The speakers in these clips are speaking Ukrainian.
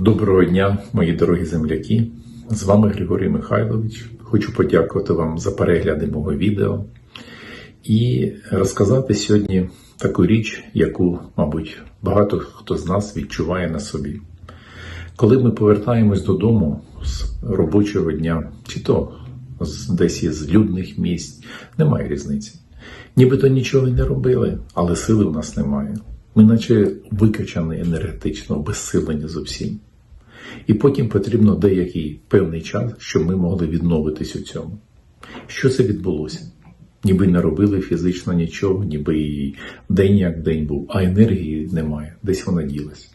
Доброго дня, мої дорогі земляки. З вами Григорій Михайлович. Хочу подякувати вам за перегляди мого відео і розказати сьогодні таку річ, яку, мабуть, багато хто з нас відчуває на собі. Коли ми повертаємось додому з робочого дня, чи то десь із людних місць, немає різниці. Нібито нічого не робили, але сили в нас немає. Ми наче викачані енергетично, безсилені зовсім. І потім потрібно деякий певний час, щоб ми могли відновитись у цьому. Що це відбулося? Ніби не робили фізично нічого, ніби і день як день був, а енергії немає, десь вона ділась.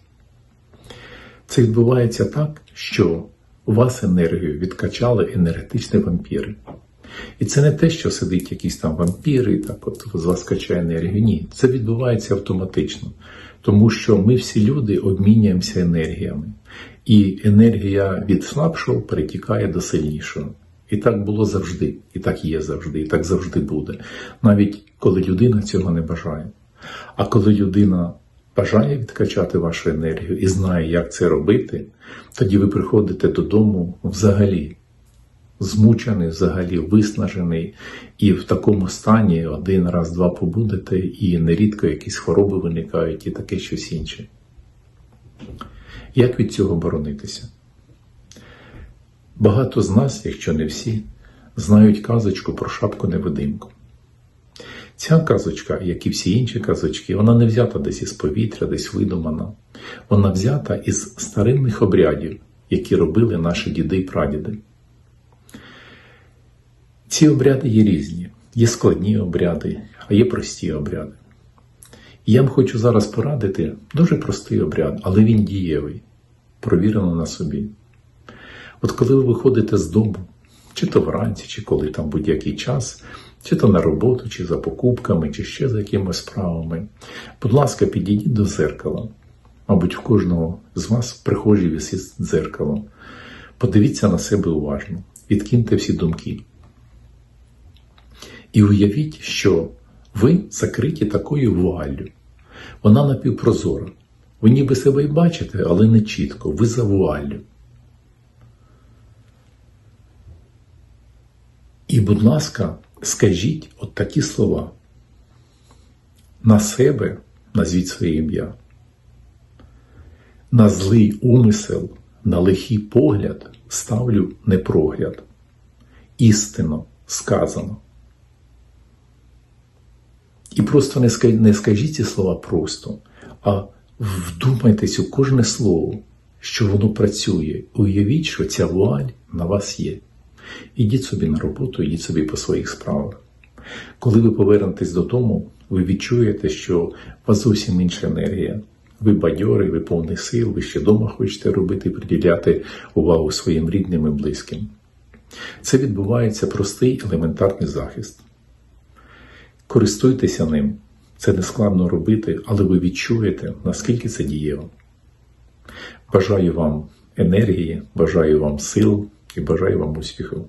Це відбувається так, що у вас енергію відкачали енергетичні вампіри. І це не те, що сидить якийсь там вампір і так от з вас качає енергію. Ні, це відбувається автоматично, тому що ми всі люди обмінюємося енергіями, і енергія від слабшого перетікає до сильнішого. І так було завжди, і так є завжди, і так завжди буде, навіть коли людина цього не бажає. А коли людина бажає відкачати вашу енергію і знає, як це робити, тоді ви приходите додому взагалі змучений, взагалі виснажений, і в такому стані один раз, два побудете, і нерідко якісь хвороби виникають і таке щось інше. Як від цього боронитися? Багато з нас, якщо не всі, знають казочку про шапку невидимку. Ця казочка, як і всі інші казочки, вона не взята десь із повітря, десь видумана. Вона взята із старинних обрядів, які робили наші діди і прадіди. Ці обряди є різні. Є складні обряди, а є прості обряди. І я вам хочу зараз порадити дуже простий обряд, але він дієвий, провірено на собі. От коли ви виходите з дому, чи то вранці, чи коли там будь-який час, чи то на роботу, чи за покупками, чи ще за якимись справами, будь ласка, підійдіть до зеркала. Мабуть, в кожного з вас в прихожій висить дзеркало. Подивіться на себе уважно, відкиньте всі думки. І уявіть, що ви закриті такою вуаллю. Вона напівпрозора. Ви ніби себе й бачите, але не чітко. Ви за вуаллю. І, будь ласка, скажіть от такі слова. На себе назвіть своє ім'я. На злий умисел, на лихий погляд ставлю непрогляд. Істинно сказано. І просто не ска- не скажіть ці слова просто, а вдумайтесь у кожне слово, що воно працює. Уявіть, що ця вуаль на вас є. Ідіть собі на роботу, ідіть собі по своїх справах. Коли ви повернетесь додому, ви відчуєте, що у вас зовсім інша енергія. Ви бадьорий, ви повний сил, ви ще вдома хочете робити, приділяти увагу своїм рідним і близьким. Це відбувається простий елементарний захист. Користуйтеся ним. Це не складно робити, але ви відчуєте, наскільки це дієво. Бажаю вам енергії, бажаю вам сил і бажаю вам успіху.